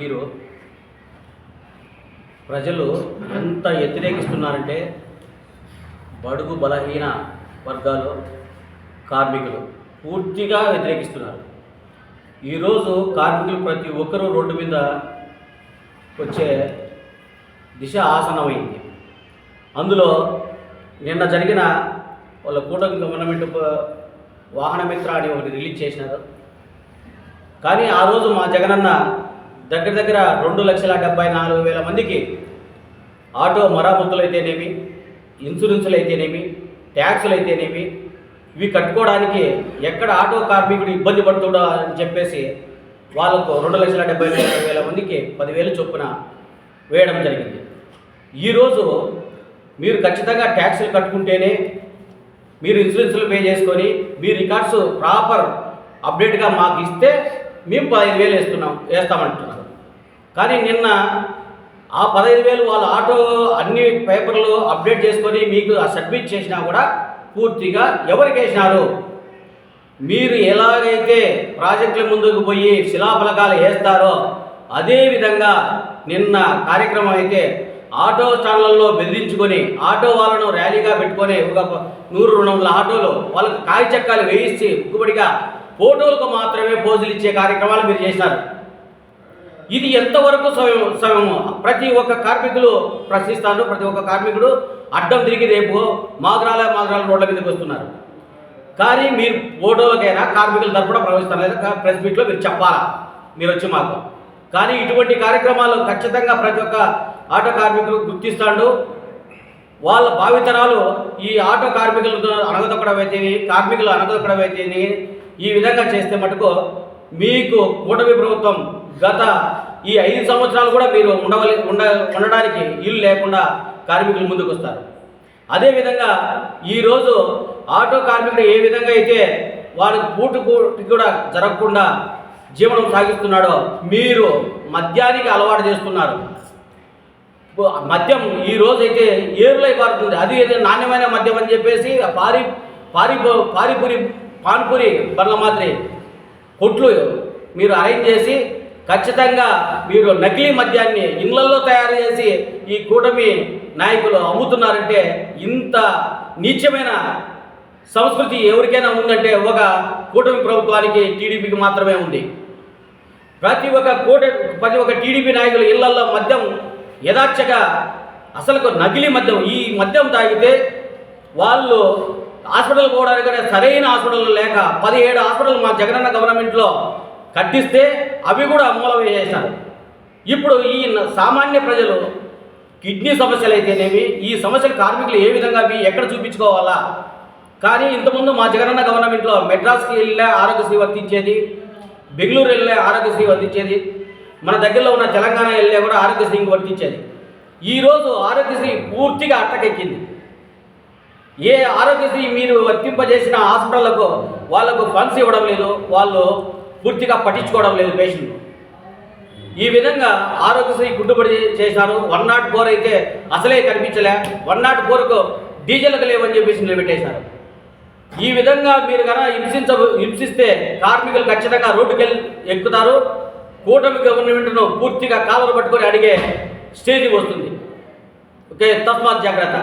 మీరు ప్రజలు ఎంత వ్యతిరేకిస్తున్నారంటే బడుగు బలహీన వర్గాలు కార్మికులు పూర్తిగా వ్యతిరేకిస్తున్నారు. ఈరోజు కార్మికులు ప్రతి ఒక్కరూ రోడ్డు మీద వచ్చే దిశ ఆసనమైంది అందులో నిన్న జరిగిన వాళ్ళ కూటమి గవర్నమెంట్ వాహనమిత్ర అని ఒకటి రిలీజ్ చేసినారు. కానీ ఆ రోజు మా జగనన్న దగ్గర దగ్గర రెండు లక్షల డెబ్బై నాలుగు వేల మందికి ఆటో మరామతులు అయితేనేమి ఇన్సూరెన్సులు అయితేనేమి ట్యాక్సులు అయితేనేమి ఇవి కట్టుకోవడానికి ఎక్కడ ఆటో కార్మికుడు ఇబ్బంది పడుతుడా అని చెప్పేసి వాళ్ళకు రెండు లక్షల డెబ్బై నాలుగు వేల మందికి పదివేలు చొప్పున వేయడం జరిగింది. ఈరోజు మీరు ఖచ్చితంగా ట్యాక్సులు కట్టుకుంటేనే మీరు ఇన్సూరెన్స్లు పే చేసుకొని మీ రికార్డ్స్ ప్రాపర్ అప్డేట్గా మాకు ఇస్తే మేము పదహైదు వేలు వేస్తున్నాం వేస్తామంటున్నారు. కానీ నిన్న ఆ పదహైదు వేలు వాళ్ళ ఆటో అన్ని పేపర్లు అప్డేట్ చేసుకొని మీకు సబ్మిట్ చేసినా కూడా పూర్తిగా ఎవరికి వేసినారు? మీరు ఎలాగైతే ప్రాజెక్టుల ముందుకు పోయి శిలాఫలకాలు వేస్తారో అదేవిధంగా నిన్న కార్యక్రమం అయితే ఆటో స్టాండ్లలో బెదిరించుకొని ఆటో వాళ్ళను ర్యాలీగా పెట్టుకొని ఒక నూరు రెండు వందల ఆటోలు వాళ్ళకి కాయ వేయించి ముక్కుబడిగా ఫోటోలకు మాత్రమే పోజులు ఇచ్చే కార్యక్రమాలు మీరు చేశారు. ఇది ఎంతవరకు సమయం స్వయము ప్రతి ఒక్క కార్మికులు ప్రశ్నిస్తాను ప్రతి ఒక్క కార్మికుడు అడ్డం తిరిగి రేపు మాగ్రాల మాగ్రాల రోడ్ల మీదకి వస్తున్నారు. కానీ మీరు ఫోటోలకైనా కార్మికుల తరపున ప్రవహిస్తారు లేదా ప్రెస్ మీట్లో మీరు చెప్పాలా? మీరు వచ్చి మాకు. కానీ ఇటువంటి కార్యక్రమాలు ఖచ్చితంగా ప్రతి ఒక్క ఆటో కార్మికులు గుర్తిస్తాడు. వాళ్ళ భావితరాలు ఈ ఆటో కార్మికులతో అనగదొక్కడం అయితేని కార్మికులు అనగదొక్కడం అయితేని ఈ విధంగా చేస్తే మటుకు మీకు కూటమి ప్రభుత్వం గత ఈ ఐదు సంవత్సరాలు కూడా మీరు ఉండవలి ఉండ ఉండడానికి ఇల్లు లేకుండా కార్మికులు ముందుకు వస్తారు. అదేవిధంగా ఈరోజు ఆటో కార్మికుడు ఏ విధంగా అయితే వారికి పూట పూట కూడా జరగకుండా జీవనం సాగిస్తున్నాడో మీరు మద్యానికి అలవాటు చేస్తున్నారు. మద్యం ఈ రోజు అయితే ఏరులై పారుతుంది. అది అయితే నాణ్యమైన మద్యం అని చెప్పేసి పారి పారి పారిపూరి పాన్పూరి బండ్ల మాదిరి కొట్లు మీరు అరేంజ్ చేసి ఖచ్చితంగా మీరు నకిలీ మద్యాన్ని ఇళ్ళలో తయారు చేసి ఈ కూటమి నాయకులు అమ్ముతున్నారంటే ఇంత నీచమైన సంస్కృతి ఎవరికైనా ఉందంటే ఒక కూటమి ప్రభుత్వానికి టీడీపీకి మాత్రమే ఉంది. ప్రతి ఒక్క కూట ప్రతి ఒక్క టీడీపీ నాయకులు ఇళ్ళలో మద్యం యథార్చగా అసలు నకిలీ మద్యం ఈ మద్యం తాగితే వాళ్ళు హాస్పిటల్ పోవడానికి కూడా సరైన హాస్పిటల్ లేక పదిహేడు హాస్పిటల్ మా జగనన్న గవర్నమెంట్లో కట్టిస్తే అవి కూడా మూలం ఇప్పుడు ఈ సామాన్య ప్రజలు కిడ్నీ సమస్యలు అయితేనేమి ఈ సమస్యలు కార్మికులు ఏ విధంగా అవి ఎక్కడ చూపించుకోవాలా? కానీ ఇంతకుముందు మా జగనన్న గవర్నమెంట్లో మెడ్రాస్కి వెళ్ళే ఆరోగ్యశ్రీ వర్తించేది బెంగళూరు వెళ్ళే ఆరోగ్యశ్రీ వర్తించేది మన దగ్గరలో ఉన్న తెలంగాణ వెళ్ళే కూడా ఆరోగ్యశ్రీకి వర్తించేది. ఈరోజు ఆరోగ్యశ్రీ పూర్తిగా అట్టకెక్కింది. ఏ ఆరోగ్యశ్రీ మీరు వర్తింపజేసిన హాస్పిటళ్ళకు వాళ్ళకు ఫండ్స్ ఇవ్వడం లేదు వాళ్ళు పూర్తిగా పట్టించుకోవడం లేదు పేషెంట్లు ఈ విధంగా ఆరోగ్యశ్రీ గుడ్డుబడి చేశారు. వన్ నాట్ ఫోర్ అయితే అసలే కనిపించలే. వన్ నాట్ ఫోర్కు డీజిల్కి లేవని చెప్పేసి నిలబెట్టేశారు. ఈ విధంగా మీరు కనుక హింసించ హింసిస్తే కార్మికులు ఖచ్చితంగా రోడ్డుకి ఎక్కుతారు. కూటమి గవర్నమెంట్ను పూర్తిగా కాలరు పట్టుకొని అడిగే స్టేజ్ వస్తుంది. ఓకే తస్మాత్ జాగ్రత్త.